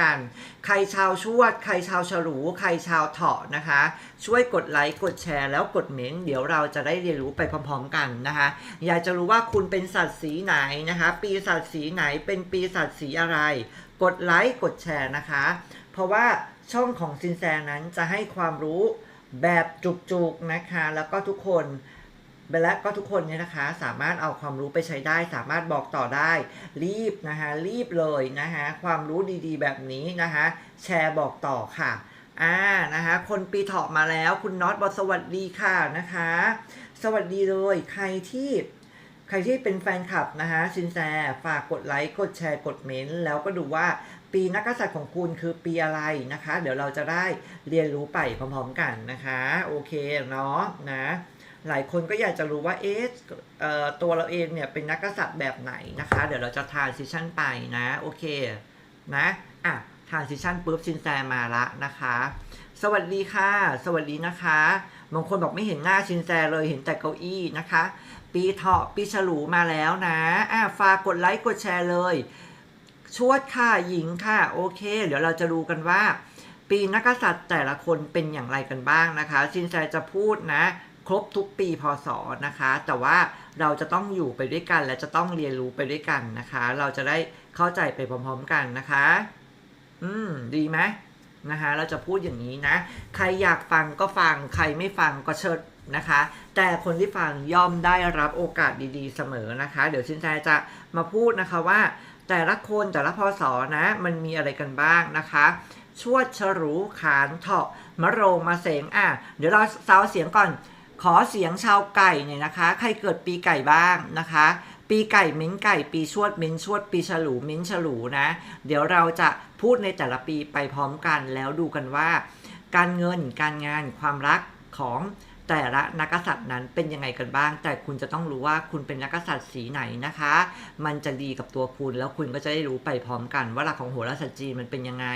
กัน ใครชาวชวด ใครชาวฉลูใครชาวเถาะนะคะ ช่วยกดไลค์กดแชร์แล้วกดเมนเดี๋ยวเราจะได้เรียนรู้ไปพร้อมๆกันนะคะ อยากจะรู้ว่าคุณเป็นสัตว์สีไหนนะคะ ปีสัตว์สีไหนเป็นปีสัตว์สีอะไร กดไลค์กดแชร์นะคะ เพราะว่าช่องของซินแซนั้นจะให้ความรู้แบบจุกๆนะคะ แล้วก็ทุกคน และก็ทุกคนเนี่ยนะคะสามารถเอาความรู้ไปใช้ได้ สามารถบอกต่อได้ รีบนะคะรีบเลยนะคะความรู้ดีๆ แบบนี้นะคะแชร์บอกต่อค่ะอ่านะคะคนปีเถาะมาแล้วคุณน็อตบอกสวัสดีค่ะนะคะ สวัสดีเลยใครที่ใครที่เป็นแฟนคลับนะคะซินแซฝากกดไลค์กดแชร์กดเมนต์แล้วก็ดูว่าปีนักกษัตริย์ของคุณคือปีอะไรนะคะ เดี๋ยวเราจะได้เรียนรู้ไปพร้อมๆกันนะคะ โอเคเนาะนะ หลายคนก็อยากจะรู้ว่าเอ๊ะตัวเราเองเนี่ยเป็นนักกษัตริย์แบบไหนนะคะ เดี๋ยวเราจะทานซิชั่นไปนะ โอเคนะอะทานซิชั่นปุ๊บซินแซมาละนะคะ สวัสดีค่ะ สวัสดีนะคะบางคนบอกไม่เห็นหน้าชินแซเลยเห็นแต่เก้าอี้นะคะ ปีเถาะปีฉลูมาแล้วนะอะฝากกดไลค์กดแชร์เลย ชวดค่ะหญิงค่ะ โอเค เดี๋ยวเราจะดูกันว่า ปีนักกษัตริย์แต่ละคนเป็นอย่างไรกันบ้างนะคะซินแซจะพูดนะ ครบทุกปีพศนะคะ แต่ว่าเราจะต้องอยู่ไปด้วยกันและจะต้องเรียนรู้ไปด้วยกันนะคะ เราจะได้เข้าใจไปพร้อมๆกันนะคะ อืม ดีไหมนะคะ เราจะพูดอย่างนี้นะ ใครอยากฟังก็ฟัง ใครไม่ฟังก็เชิดนะคะ แต่คนที่ฟังย่อมได้รับโอกาสดีๆเสมอนะคะ เดี๋ยวชินแจจะมาพูดนะคะว่า แต่ละคนแต่ละพศนะ มันมีอะไรกันบ้างนะคะชวดฉรูขานเถาะมะโรงมาเสงอะ เดี๋ยวเราซาวเสียงก่อน ขอเสียงชาวไก่เนี่ยนะคะ ใครเกิดปีไก่บ้างนะคะ ปีไก่เม้นไก่ ปีชวดเม้นชวด ปีฉลูเม้นฉลูนะ เดี๋ยวเราจะพูดในแต่ละปีไปพร้อมกันแล้วดูกันว่า การเงินการงานความรักของ แต่ละนักษัตริย์นั้นเป็นยังไงกันบ้าง แต่คุณจะต้องรู้ว่าคุณเป็นนักษัตริย์สีไหนนะคะ มันจะดีกับตัวคุณแล้วคุณก็จะได้รู้ไปพร้อมกัน ว่าหลักของโหราศาสตร์จีนมันเป็นยังไง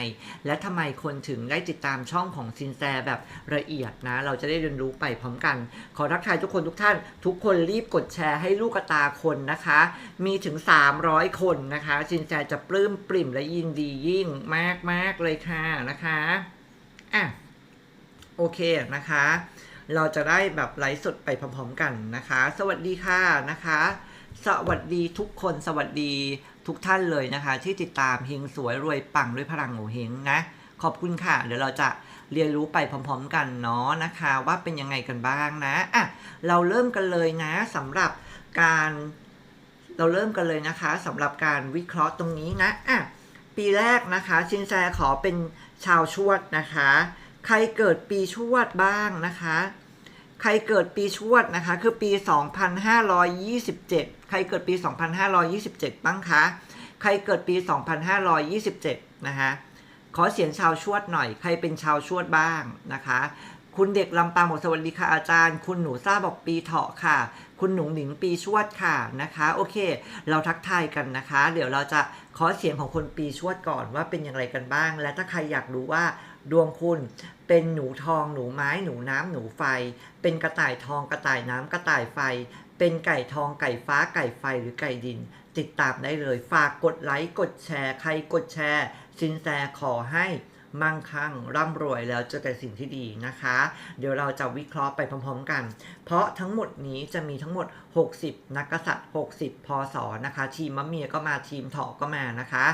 และทำไมคนถึงได้ติดตามช่องของซินแซแบบละเอียดนะ เราจะได้เรียนรู้ไปพร้อมกัน ขอทักทายทุกคนทุกท่าน ทุกคนรีบกดแชร์ให้ลูกตาคนนะคะ มีถึง 300 คนนะคะซินแซจะปลื้มปริ่มและยินดียิ่งมากมากๆเลยค่ะนะคะอะโอเคนะคะ เราจะได้แบบไลฟ์สดไปพร้อมๆกันนะคะ สวัสดีค่ะนะคะ สวัสดีทุกคนสวัสดีทุกท่านเลยนะคะ ที่ติดตามเฮงสวยรวยปังด้วยพลังโงเฮงนะ ขอบคุณค่ะ เดี๋ยวเราจะเรียนรู้ไปพร้อม ๆ กันเนาะนะคะว่าเป็นยังไงกันบ้างนะอะเราเริ่มกันเลยนะสำหรับการเราเริ่มกันเลยนะคะสำหรับการวิเคราะห์ตรงนี้นะอะปีแรกนะคะชินแซขอเป็นชาวชวดนะคะ ใครเกิดปีชวดบ้างนะคะ ใครเกิดปีชวดนะคะ คือปี 2527 ใครเกิดปี 2527 บ้างคะ ใครเกิดปี 2527 นะคะ ขอเสียงชาวชวดหน่อย ใครเป็นชาวชวดบ้างนะคะ คุณเด็กลำปางบอกสวัสดีค่ะอาจารย์ คุณหนูซ่าบอกปีเถาะค่ะ คุณหนุ่งหนิงปีชวดค่ะนะคะ โอเค เราทักทายกันนะคะ เดี๋ยวเราจะขอเสียงของคนปีชวดก่อนว่าเป็นอย่างไรกันบ้าง และถ้าใครอยากรู้ว่า ดวงคุณเป็นหนูทองหนูไม้หนูน้ำหนูไฟ เป็นกระต่ายทองกระต่ายน้ำกระต่ายไฟ เป็นไก่ทองไก่ฟ้าไก่ไฟหรือไก่ดิน ติดตามได้เลย ฝากกดไลค์กดแชร์ ใครกดแชร์ สินแสขอให้ มั่งคั่ง ร่ำรวยแล้วเจอแต่สิ่งที่ดีนะคะ เดี๋ยวเราจะวิเคราะห์ไปพร้อมๆกัน เพราะทั้งหมดนี้จะมีทั้งหมด 60 นักกษัตริย์ 60 พศนะคะ ทีมมะเมียก็มาทีมเถาะก็มานะคะ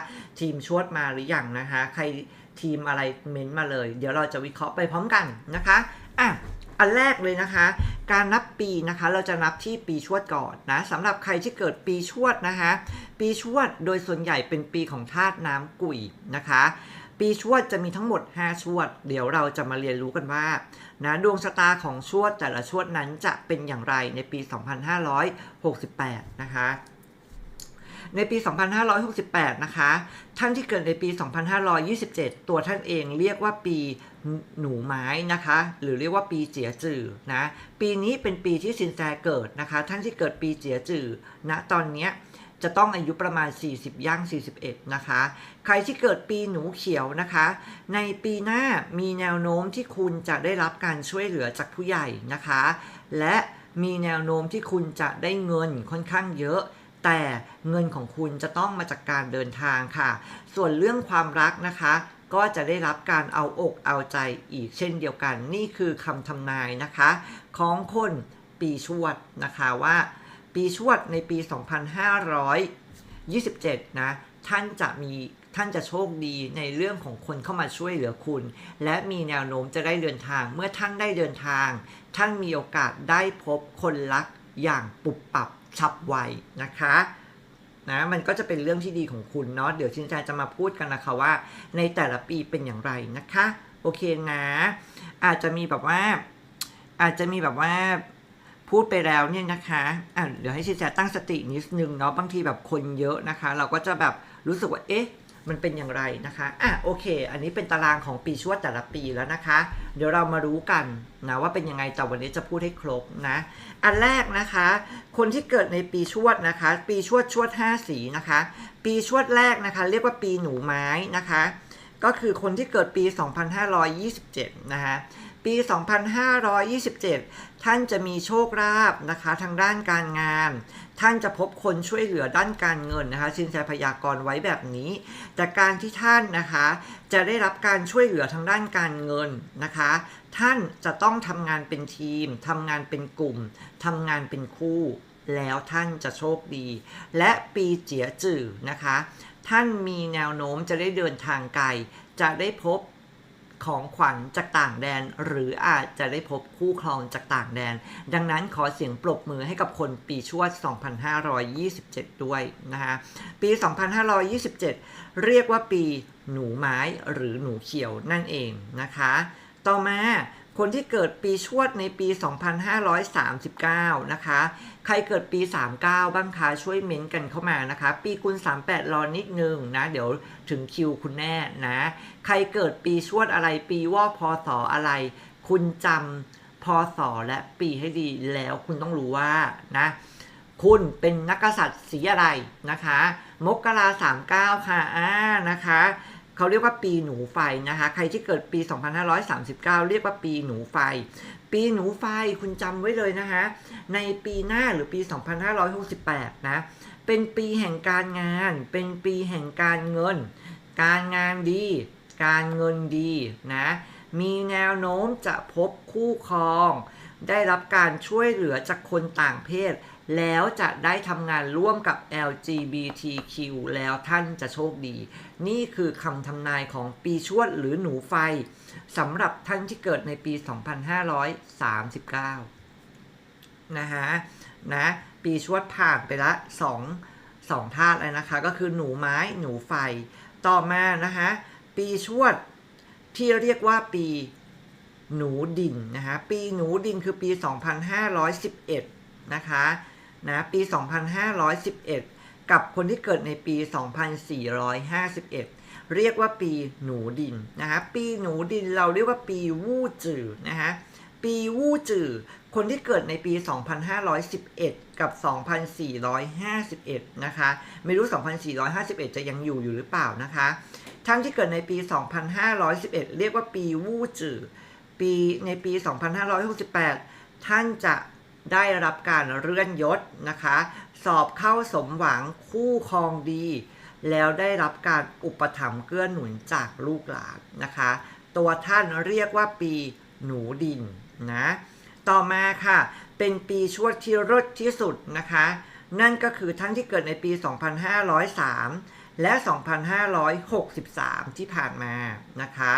ทีมชวดมาหรืออยังนะคะ ใครทีมอะไรเม้นมาเลย เดี๋ยวเราจะวิเคราะห์ไปพร้อมกันนะคะอะอันแรกเลยนะคะ การนับปีนะคะ เราจะนับที่ปีชวดก่อนนะสำหรับใครที่เกิดปีชวดนะคะ ปีชวดโดยส่วนใหญ่เป็นปีของธาตุน้ำกุ่ยนะคะ ปีชวดจะมีทั้งหมด 5 ชวด เดี๋ยวเราจะมาเรียนรู้กันว่านะดวงชะตาของชวดแต่ละชวดนั้นจะเป็นอย่างไรในปี 2568 นะคะ ในปี 2568 นะคะ ท่านที่เกิดในปี 2527 ตัวท่านเองเรียกว่าปีหนูไม้นะคะ หรือเรียกว่าปีเจียจือนะ ปีนี้เป็นปีที่สินแสเกิดนะคะ ท่านที่เกิดปีเจียจือณตอนเนี้ย จะต้องอายุประมาณ 40 ย่าง 41 นะคะ ใครที่เกิดปีหนูเขียวนะคะ ในปีหน้ามีแนวโน้มที่คุณจะได้รับการช่วยเหลือจากผู้ใหญ่นะคะ และมีแนวโน้มที่คุณจะได้เงินค่อนข้างเยอะแต่เงินของคุณจะต้องมาจากการเดินทางค่ะ ส่วนเรื่องความรักนะคะ ก็จะได้รับการเอาอกเอาใจอีกเช่นเดียวกัน นี่คือคำทำนายนะคะ ของคนปีชวดนะคะว่า ปีชวดในปี 2527 นะ ท่านจะมีท่านจะโชคดีในเรื่องของคนเข้ามาช่วยเหลือคุณ และมีแนวโน้มจะได้เดินทาง เมื่อท่านได้เดินทาง ท่านมีโอกาสได้พบคนรักอย่างปุบปับฉับไวนะคะนะมันก็จะเป็นเรื่องที่ดีของคุณเนาะเดี๋ยวชินใจจะมาพูดกันนะคะว่า ในแต่ละปีเป็นอย่างไรนะคะ โอเคนะ อาจจะมีแบบว่า อาจจะมีแบบว่า พูดไปแล้วเนี่ยนะคะอะเดี๋ยวให้ชินแจตั้งสตินิดนึงเนาะบางทีแบบคนเยอะนะคะ เราก็จะแบบรู้สึกว่าเอ๊ะมันเป็นอย่างไรนะคะ อะโอเค อันนี้เป็นตารางของปีชวดแต่ละปีแล้วนะคะ เดี๋ยวเรามารู้กันนะว่าเป็นยังไงแต่วันนี้จะพูดให้ครบนะ อันแรกนะคะ คนที่เกิดในปีชวดนะคะ ปีชวดชวด5สีนะคะ ปีชวดแรกนะคะ เรียกว่าปีหนูไม้นะคะ ก็คือคนที่เกิดปี 2527 นะคะ ปี 2527 ท่านจะมีโชคลาภนะคะทางด้านการงาน ท่านจะพบคนช่วยเหลือด้านการเงินนะคะชินแสพยากรไว้แบบนี้ แต่การที่ท่านนะคะจะได้รับการช่วยเหลือทางด้านการเงินนะคะ ท่านจะต้องทำงานเป็นทีมทำงานเป็นกลุ่มทำงานเป็นคู่แล้วท่านจะโชคดี และปีเจียจื่อนะคะ ท่านมีแนวโน้มจะได้เดินทางไกล จะได้พบ ของขวัญจากต่างแดน หรืออาจจะได้พบคู่ครองจากต่างแดน ดังนั้นขอเสียงปรบมือให้กับคนปีชวด 2527 ด้วยนะคะปี 2527 เรียกว่าปีหนูไม้หรือหนูเขียวนั่นเองนะคะ ต่อมา คนที่เกิดปีชวดในปี 2539 นะคะ ใครเกิดปี 39 บ้างคะ ช่วยเม้นต์กันเข้ามานะคะ ปีกุล38 รอนิดนึงนะ เดี๋ยวถึงคิวคุณแน่นะ ใครเกิดปีชวดอะไร ปีวอกพศอะไร คุณจำพศและปีให้ดีแล้วคุณต้องรู้ว่านะ คุณเป็นนักกษัตริย์สีอะไรนะคะ มกราสามเก้าค่ะอ่านะคะ เขาเรียกว่าปีหนูไฟนะคะ ใครที่เกิดปี 2539 เรียกว่าปีหนูไฟ ปีหนูไฟคุณจำไว้เลยนะคะ ในปีหน้าหรือปี 2568 นะ เป็นปีแห่งการงาน เป็นปีแห่งการเงิน การงานดี การเงินดีนะ มีแนวโน้มจะพบคู่ครอง ได้รับการช่วยเหลือจากคนต่างเพศ แล้วจะได้ทำงานร่วมกับ LGBTQ แล้วท่านจะโชคดี นี่คือคำทำนายของปีชวดหรือหนูไฟสำหรับท่านที่เกิดในปี 2539 นะฮะนะปีชวดผ่านไปละ2 2ธาตุเลยนะคะ ก็คือหนูไม้หนูไฟ ต่อมานะคะปีชวดที่เรียกว่าปี หนูดินนะคะปีหนูดินคือปี 2511นะคะนะปี 2511 กับคนที่เกิดในปี 2451 เรียกว่าปีหนูดินนะคะปีหนูดินเราเรียกว่าปีวู่จือนะคะปีวู่จือคนที่เกิดในปี 2511 กับ 2451 นะคะ ไม่รู้ 2451 จะยังอยู่อยู่หรือเปล่านะคะท่านที่เกิดในปี 2511 เรียกว่าปีวู่จือ ปีในปี 2568 ท่านจะได้รับการเลื่อนยศนะคะ สอบเข้าสมหวังคู่ครองดี แล้วได้รับการอุปถัมภ์เกื้อหนุนจากลูกหลานนะคะ ตัวท่านเรียกว่าปีหนูดินนะ ต่อมาค่ะ เป็นปีชวดที่รดที่สุดนะคะ นั่นก็คือท่านที่เกิดในปี 2503 และ 2563 ที่ผ่านมานะคะ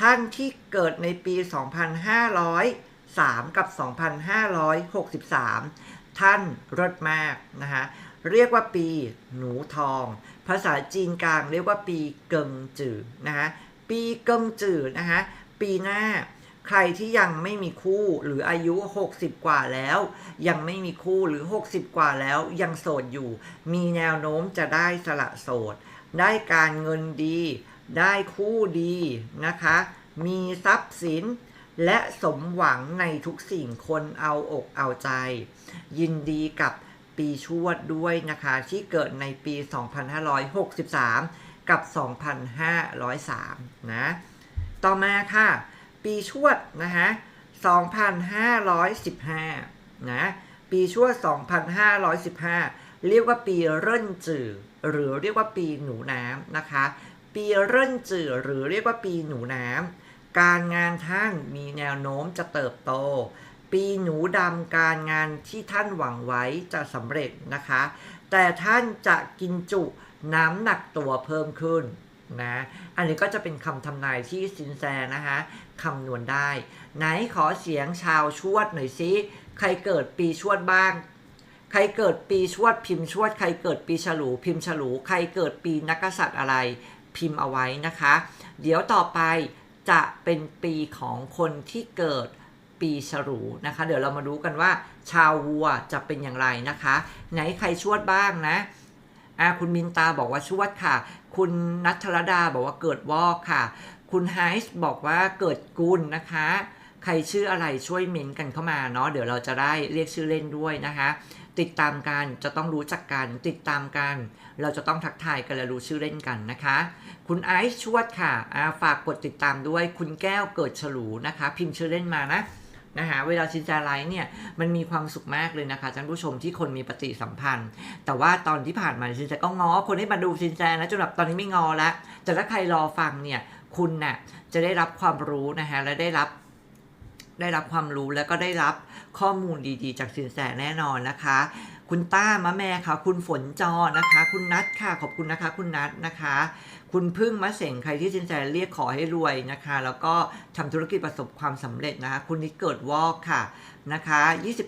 ท่านที่เกิดในปี 2503 กับ 2563 ท่านรดมากนะคะเรียกว่าปีหนูทอง ภาษาจีนกลางเรียกว่าปีเกิงจือนะคะปีเกิงจือนะคะปีหน้าใครที่ยังไม่มีคู่หรืออายุ 60 กว่าแล้ว ยังไม่มีคู่หรือ 60 กว่าแล้วยังโสดอยู่ มีแนวโน้มจะได้สละโสด ได้การเงินดี ได้คู่ดีนะคะ มีทรัพย์สินและสมหวังในทุกสิ่งคนเอาอกเอาใจ ยินดีกับปีชวดด้วยนะคะ ที่เกิดในปี 2563 กับ 2503 นะ ต่อมาค่ะ ปีชวดนะคะ2515 นะ ปีชวด 2515 เรียกว่าปีเริ่นจือหรือเรียกว่าปีหนูน้ำนะคะ ปีเริ่นจือหรือเรียกว่าปีหนูน้ำการงานท่านมีแนวโน้มจะเติบโต ปีหนูดำการงานที่ท่านหวังไว้จะสำเร็จนะคะ แต่ท่านจะกินจุน้ำหนักตัวเพิ่มขึ้นนะ อันนี้ก็จะเป็นคำทำนายที่สินแสนะคะคำนวณได้ ไหนขอเสียงชาวชวดหน่อยสิใครเกิดปีชวดบ้าง ใครเกิดปีชวดพิมพ์ชวด ใครเกิดปีฉลูพิมพ์ฉลู ใครเกิดปีนักกษัตริย์อะไร พิมพ์เอาไว้นะคะ เดี๋ยวต่อไปจะเป็นปีของคนที่เกิดปีฉลูนะคะ เดี๋ยวเรามาดูกันว่า ชาววัวจะเป็นอย่างไรนะคะ ไหนใครชวดบ้างนะอาคุณมินตาบอกว่าชวดค่ะ คุณนัทรดาบอกว่าเกิดวอกค่ะ คุณไฮส์บอกว่าเกิดกุลนะคะ ใครชื่ออะไรช่วยเมนต์กันเข้ามาเนาะเดี๋ยวเราจะได้เรียกชื่อเล่นด้วยนะคะติดตามกันจะต้องรู้จักกัน ติดตามกัน เราจะต้องทักทายกันและรู้ชื่อเล่นกันนะคะ คุณไอซ์ชวดค่ะอาฝากกดติดตามด้วยคุณแก้วเกิดฉลูนะคะ พิมพ์ชื่อเล่นมานะนะคะเวลาชินจาไลฟ์เนี่ยมันมีความสุขมากเลยนะคะท่านผู้ชมที่คนมีปฏิสัมพันธ์ แต่ว่าตอนที่ผ่านมาชินแจก็ง้อคนให้มาดูชินแจนะจนแบบตอนนี้ไม่งอแล้วแต่ถ้าใครรอฟังเนี่ยคุณน่ะจะได้รับความรู้นะคะและได้รับ ได้รับความรู้แล้วก็ได้รับข้อมูลดีๆ จากสินแสแน่นอนนะคะ คุณต้ามะแม่ค่ะ คุณฝนจอนะคะ คุณนัทค่ะ ขอบคุณนะคะ คุณนัทนะคะ คุณพึ่งมะเสงใครที่สินแสเรียกขอให้รวยนะคะ แล้วก็ทำธุรกิจประสบความสำเร็จนะคะ คุณนิดเกิดวอกค่ะนะคะ20